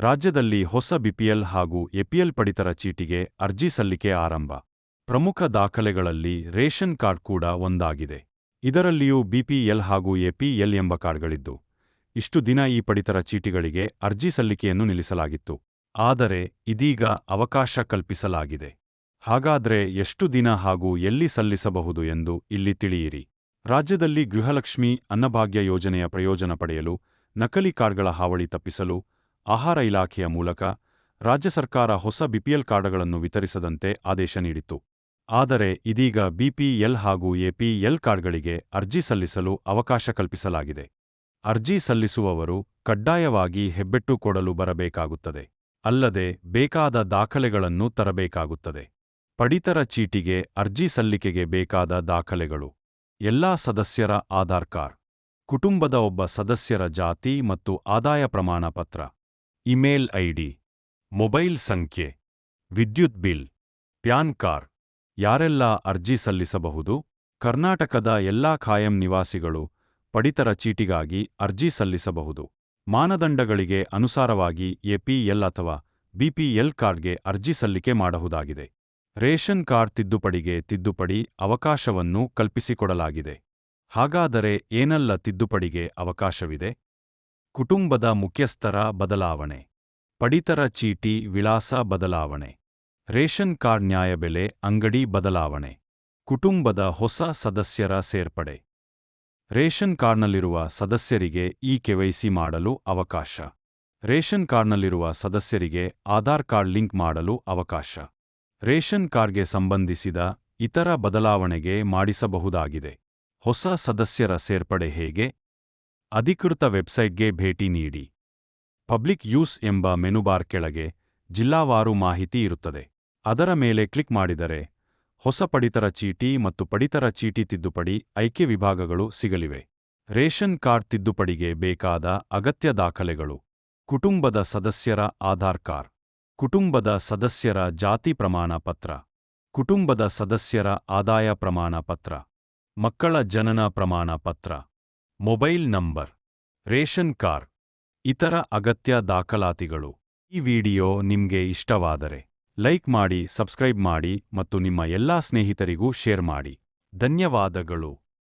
ರಾಜ್ಯದಲ್ಲಿ ಹೊಸ ಬಿಪಿಎಲ್ ಹಾಗೂ ಎಪಿಎಲ್ ಪಡಿತರ ಚೀಟಿಗೆ ಅರ್ಜಿ ಸಲ್ಲಿಕೆ ಆರಂಭ. ಪ್ರಮುಖ ದಾಖಲೆಗಳಲ್ಲಿ ರೇಷನ್ ಕಾರ್ಡ್ ಕೂಡ ಒಂದಾಗಿದೆ. ಇದರಲ್ಲಿಯೂ ಬಿಪಿಎಲ್ ಹಾಗೂ ಎಪಿಎಲ್ ಎಂಬ ಕಾರ್ಡ್ಗಳಿದ್ದು, ಇಷ್ಟು ದಿನ ಈ ಪಡಿತರ ಚೀಟಿಗಳಿಗೆ ಅರ್ಜಿ ಸಲ್ಲಿಕೆಯನ್ನು ನಿಲ್ಲಿಸಲಾಗಿತ್ತು. ಆದರೆ, ಇದೀಗ ಅವಕಾಶ ಕಲ್ಪಿಸಲಾಗಿದೆ. ಹಾಗಾದ್ರೆ ಎಷ್ಟು ದಿನ ಹಾಗೂ ಎಲ್ಲಿ ಸಲ್ಲಿಸಬಹುದು ಎಂದು ಇಲ್ಲಿ ತಿಳಿಯಿರಿ. ರಾಜ್ಯದಲ್ಲಿ ಗೃಹಲಕ್ಷ್ಮಿ ಅನ್ನಭಾಗ್ಯ ಯೋಜನೆಯ ಪ್ರಯೋಜನ ಪಡೆಯಲು ನಕಲಿ ಕಾರ್ಡ್ಗಳ ಹಾವಳಿ ತಪ್ಪಿಸಲು ಆಹಾರ ಇಲಾಖೆಯ ಮೂಲಕ ರಾಜ್ಯ ಸರ್ಕಾರ ಹೊಸ ಬಿಪಿಎಲ್ ಕಾರ್ಡ್ಗಳನ್ನು ವಿತರಿಸದಂತೆ ಆದೇಶ ನೀಡಿತ್ತು. ಆದರೆ ಇದೀಗ ಬಿಪಿಎಲ್ ಹಾಗೂ ಎಪಿಎಲ್ ಕಾರ್ಡ್ಗಳಿಗೆ ಅರ್ಜಿ ಸಲ್ಲಿಸಲು ಅವಕಾಶ ಕಲ್ಪಿಸಲಾಗಿದೆ. ಅರ್ಜಿ ಸಲ್ಲಿಸುವವರು ಕಡ್ಡಾಯವಾಗಿ ಹೆಬ್ಬೆಟ್ಟು ಕೊಡಲು ಬರಬೇಕಾಗುತ್ತದೆ. ಅಲ್ಲದೆ ಬೇಕಾದ ದಾಖಲೆಗಳನ್ನು ತರಬೇಕಾಗುತ್ತದೆ. ಪಡಿತರ ಚೀಟಿಗೆ ಅರ್ಜಿ ಸಲ್ಲಿಕೆಗೆ ಬೇಕಾದ ದಾಖಲೆಗಳು. ಎಲ್ಲಾ ಸದಸ್ಯರ ಆಧಾರ್ ಕಾರ್ಡ್. ಕುಟುಂಬದ ಒಬ್ಬ ಸದಸ್ಯರ ಜಾತಿ ಮತ್ತು ಆದಾಯ ಪ್ರಮಾಣ ಪತ್ರ ಇಮೇಲ್ ಐಡಿ, ಮೊಬೈಲ್ ಸಂಖ್ಯೆ, ವಿದ್ಯುತ್ ಬಿಲ್, ಪ್ಯಾನ್ ಕಾರ್ ಯಾರೆಲ್ಲ ಅರ್ಜಿ ಸಲ್ಲಿಸಬಹುದು, ಕರ್ನಾಟಕದ ಎಲ್ಲಾ ಖಾಯಂ ನಿವಾಸಿಗಳು ಪಡಿತರ ಚೀಟಿಗಾಗಿ ಅರ್ಜಿ ಸಲ್ಲಿಸಬಹುದು. ಮಾನದಂಡಗಳಿಗೆ ಅನುಸಾರವಾಗಿ ಎಪಿಎಲ್ ಅಥವಾ ಬಿಪಿಎಲ್ ಕಾರ್ಡ್ಗೆ ಅರ್ಜಿ ಸಲ್ಲಿಕೆ ಮಾಡಬಹುದಾಗಿದೆ. ರೇಷನ್ ಕಾರ್ಡ್ ತಿದ್ದುಪಡಿಗೆ ತಿದ್ದುಪಡಿ ಅವಕಾಶವನ್ನು ಕಲ್ಪಿಸಿಕೊಡಲಾಗಿದೆ. ಹಾಗಾದರೆ ಏನೆಲ್ಲ ತಿದ್ದುಪಡಿಗೆ ಅವಕಾಶವಿದೆ? ಕುಟುಂಬದ ಮುಖ್ಯಸ್ಥರ ಬದಲಾವಣೆ. ಪಡಿತರ ಚೀಟಿ ವಿಳಾಸ ಬದಲಾವಣೆ. ರೇಷನ್ ಕಾರ್ಡ್ ನ್ಯಾಯಬೆಲೆ ಅಂಗಡಿ ಬದಲಾವಣೆ. ಕುಟುಂಬದ ಹೊಸ ಸದಸ್ಯರ ಸೇರ್ಪಡೆ. ರೇಷನ್ ಕಾರ್ಡ್ನಲ್ಲಿರುವ ಸದಸ್ಯರಿಗೆ ಈ ಕೆವೈಸಿ ಮಾಡಲು ಅವಕಾಶ. ರೇಷನ್ ಕಾರ್ಡ್ನಲ್ಲಿರುವ ಸದಸ್ಯರಿಗೆ ಆಧಾರ್ ಕಾರ್ಡ್ ಲಿಂಕ್ ಮಾಡಲು ಅವಕಾಶ. ರೇಷನ್ ಕಾರ್ಡ್ಗೆ ಸಂಬಂಧಿಸಿದ ಇತರ ಬದಲಾವಣೆಗೆ ಮಾಡಿಸಬಹುದಾಗಿದೆ. ಹೊಸ ಸದಸ್ಯರ ಸೇರ್ಪಡೆ ಹೇಗೆ? ಅಧಿಕೃತ ವೆಬ್ಸೈಟ್ಗೆ ಭೇಟಿ ನೀಡಿ. ಪಬ್ಲಿಕ್ ಯೂಸ್ ಎಂಬ ಮೆನುಬಾರ್ ಕೆಳಗೆ ಜಿಲ್ಲಾವಾರು ಮಾಹಿತಿ ಇರುತ್ತದೆ. ಅದರ ಮೇಲೆ ಕ್ಲಿಕ್ ಮಾಡಿದರೆ ಹೊಸ ಪಡಿತರ ಚೀಟಿ ಮತ್ತು ಪಡಿತರ ಚೀಟಿ ತಿದ್ದುಪಡಿ ಐಕ್ಯ ವಿಭಾಗಗಳು ಸಿಗಲಿವೆ. ರೇಷನ್ ಕಾರ್ಡ್ ತಿದ್ದುಪಡಿಗೆ ಬೇಕಾದ ಅಗತ್ಯ ದಾಖಲೆಗಳು. ಕುಟುಂಬದ ಸದಸ್ಯರ ಆಧಾರ್ ಕಾರ್ಡ್. ಕುಟುಂಬದ ಸದಸ್ಯರ ಜಾತಿ ಪ್ರಮಾಣ ಪತ್ರ. ಕುಟುಂಬದ ಸದಸ್ಯರ ಆದಾಯ ಪ್ರಮಾಣ ಪತ್ರ. ಮಕ್ಕಳ ಜನನ ಪ್ರಮಾಣ ಪತ್ರ. ಮೊಬೈಲ್ ನಂಬರ್, ರೇಷನ್ ಕಾರ್ಡ್, ಇತರ ಅಗತ್ಯ ದಾಖಲಾತಿಗಳು. ಈ ವಿಡಿಯೋ ನಿಮ್ಗೆ ಇಷ್ಟವಾದರೆ ಲೈಕ್ ಮಾಡಿ, ಸಬ್ಸ್ಕ್ರೈಬ್ ಮಾಡಿ ಮತ್ತು ನಿಮ್ಮ ಎಲ್ಲಾ ಸ್ನೇಹಿತರಿಗೂ ಶೇರ್ ಮಾಡಿ. ಧನ್ಯವಾದಗಳು.